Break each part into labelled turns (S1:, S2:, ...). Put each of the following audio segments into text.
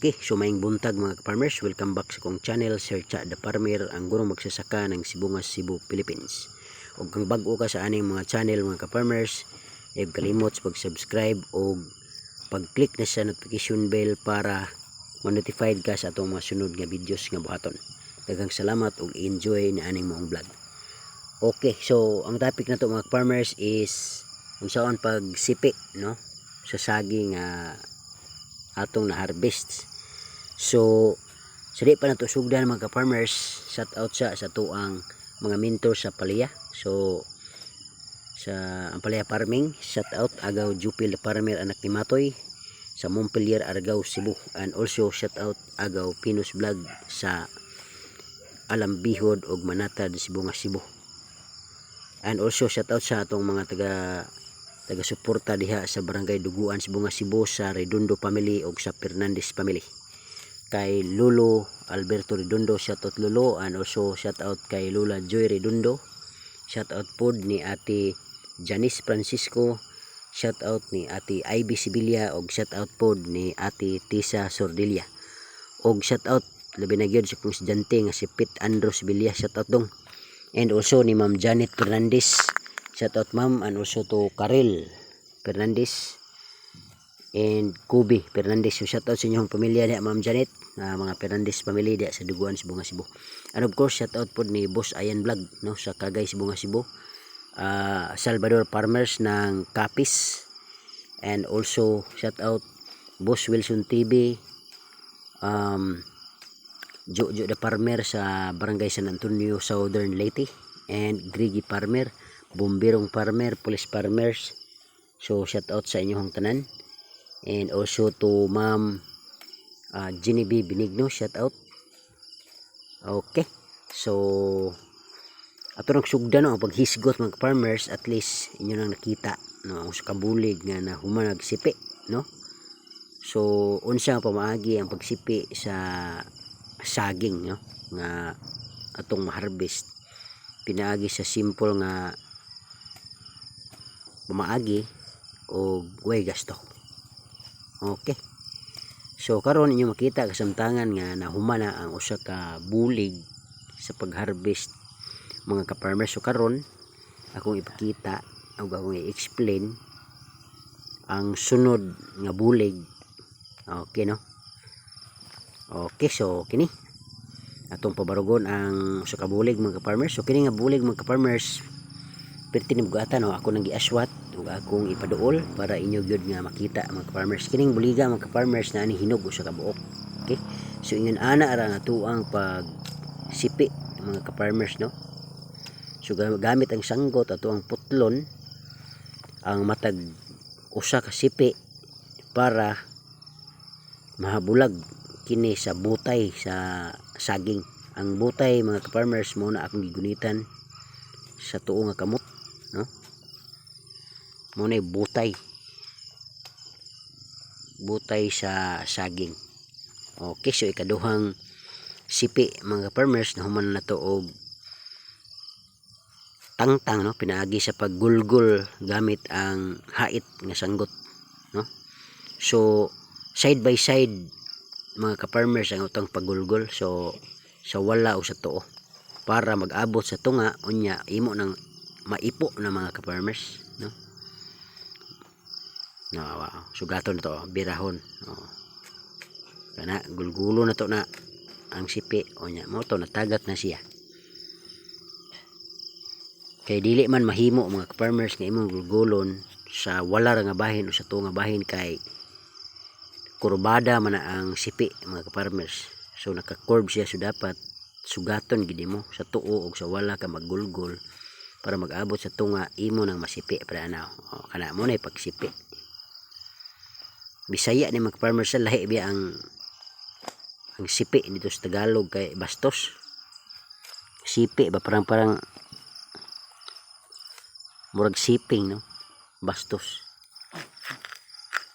S1: Okay, so maing buntag mga farmers, welcome back sa kong channel Sir Cha the Farmer, ang gurong magsasaka ng Sibungas, Cebu, Philippines. O kung bago ka sa aning mga channel mga ka-farmers, huwag kalimot sa pag-subscribe o pag-click na sa notification bell para ma-notified ka sa atong mga sunod nga videos nga buhaton. Daghang salamat ug enjoy na aning mong vlog. Okay, so ang topic na to mga farmers is kung saan pagsipi no sa saging nga atong na harvest. So sa di pa na to sugdan mga farmers, shout out sa sa tuang mga mentor sa palaya. So sa ang palaya farming, shout out agaw Jupil Farmer anak ni Matoy sa Montpelier, Argao, Cebu and also shout out agaw Pinus Vlog sa Alambihod ug Manatad, Sibungas, Cebu. And also shout out sa atong mga taga taga suporta diha sa Barangay Duguan, Sibungas, Cebu sa Redondo family ug sa Fernandez family. Kay Lolo Alberto Redondo, shout out Lolo and also shout out kay Lola Joy Redondo. Shout out pod ni Ate Janice Francisco. Shout out ni Ate Ivy Sibilia ug shout out pod ni Ate Tisa Sordilia. Og shout out labi na gyud sa kong estudyante nga si Pete Andros Sibilia shout out dong. And also ni Ma'am Janet Fernandez. Shout out ma'am and also to Karel Fernandez and Kubi Fernandez. So shout out sa inyong pamilya niya Ma'am Janet, na mga Fernandez family diya sa Duguan Sibunga Cebu. And of course shout out po ni Boss Ayan Vlog no sa Kagay Sibunga Cebu. Ah, Salvador Farmers ng Kapis and also shout out Boss Wilson TV um Jojo the Farmer sa Barangay San Antonio, Southern Leyte and Grigi Farmer, Bumbirong Farmer, Police Farmers. So shout out sa inyong tanan. And also to Ma'am uh, Genevieve Benigno, shout out. Okay. So ato nang sugda no ang paghisgot mga farmers at least inyo nang nakita no ang kabulig nga na humanag sipi no. So unsa pamaagi ang pagsipi sa saging no nga atong ma-harvest pinaagi sa simple nga pamaagi o way gasto okay. So karon inyo makita kasamtangan nga nahumana ang usa ka bulig sa pag-harvest mga ka-farmers. So karon akong ipakita o akong i-explain ang sunod nga bulig. Okay no? Okay, so kini atong pabarugon ang sa kabulig mga farmers So kini nga bulig mga farmers perti ni bugatan no ako nang giaswat ug akong ipaduol para inyo gyud nga makita mga farmers Kining buliga mga farmers na ani hinog sa kabuok. Okay? So ingon ana ra nga tuang pag sipi mga farmers no. So ga- gamit ang sanggot ato ang putlon ang matag usa ka sipi para mahabulag kini sa butay sa saging ang butay mga farmers mo na akong gigunitan sa tuo nga kamot no mo na butay. Butay sa saging. Okay so ikaduhang sipi mga farmers na human na to og tangtang no? Pinaagi sa paggulgol gamit ang hait nga sanggot no? So side by side mga ka-farmers ang utang pagulgol so sa wala o sa tuo para mag-abot sa tunga unya imo nang maipo na mga ka-farmers no no wow. sugaton to birahon oh. kana gulgulo na to na ang sipi unya mo to natagat na siya kay dili man mahimo mga ka-farmers nga imong gulgulon sa wala ra nga bahin o sa tuo nga bahin kay kurbada man ang sipi mga ka-farmers. So naka-curve siya so dapat sugaton gid mo sa tuo ug sa wala ka maggulgol para mag-abot sa tunga imo nang masipi para ana. O, kana mo na pagsipi. Bisaya ni mga farmers sa lahi biya ang ang sipi dito sa Tagalog kay bastos. Sipi ba parang parang murag siping no. Bastos.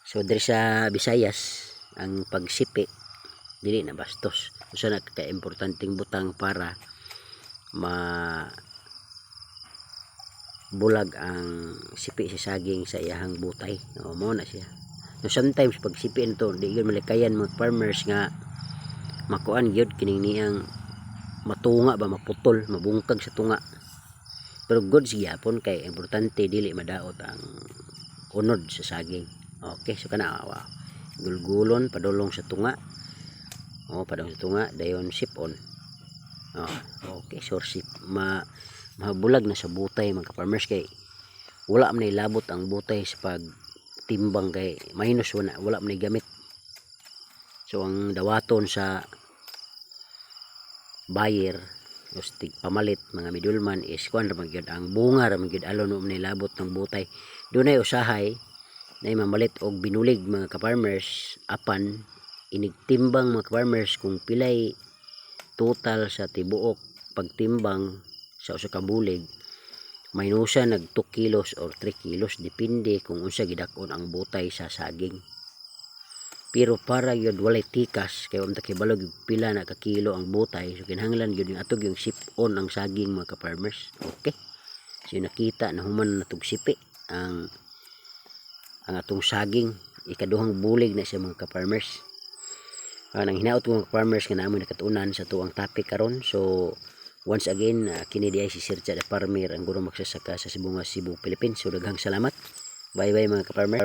S1: So diri sa Visayas ang pagsipi dili na bastos. Usa na ka importanteng butang para ma bulag ang sipi sa saging sa iyahang butay. O mo na siya. no sometimes pag sipin to di gyud malikayan mga farmers nga makuan gyud kining niyang matunga ba maputol mabungkag sa tunga. Pero good siya gyapon kay importante dili madaot ang unod sa saging. Okay so kana wa gulgulon padulong sa tunga. Oh padulong sa tunga dayon sipon. Oh okay so sip. Ma mabulag na sa butay mga farmers kay wala man ilabot ang butay sa pag timbang kay minus wala wala man gamit so ang dawaton sa buyer o stig pamalit mga midulman is kuan ra man gyud ang bunga ra man gyud alon mo nilabot ng butay. Dunay usahay na mamalit og binulig mga ka-farmers apan inigtimbang mga ka-farmers kung pilay total sa tibuok pagtimbang sa usa ka bulig maynusa nag 2 kilos or 3 kilos depende kung unsa gidakon ang butay sa saging. Pero para yun walay tikas kay um takibalog yung pila na ka kilo ang butay so kinahanglan yun yung atog yung sip on ang saging mga ka-farmers. Okay. So nakita na human na natog sipi ang ang atong saging ikaduhang bulig na siya mga ka-farmers. Uh, nang hinaot ko mga farmers nga namin nakatunan sa tuang topic karon. So once again uh, kini di ay si Sir Chad Farmer ang guro magsasaka sa Sibungas Cebu Philippines. So daghang salamat. Bye bye mga ka-farmer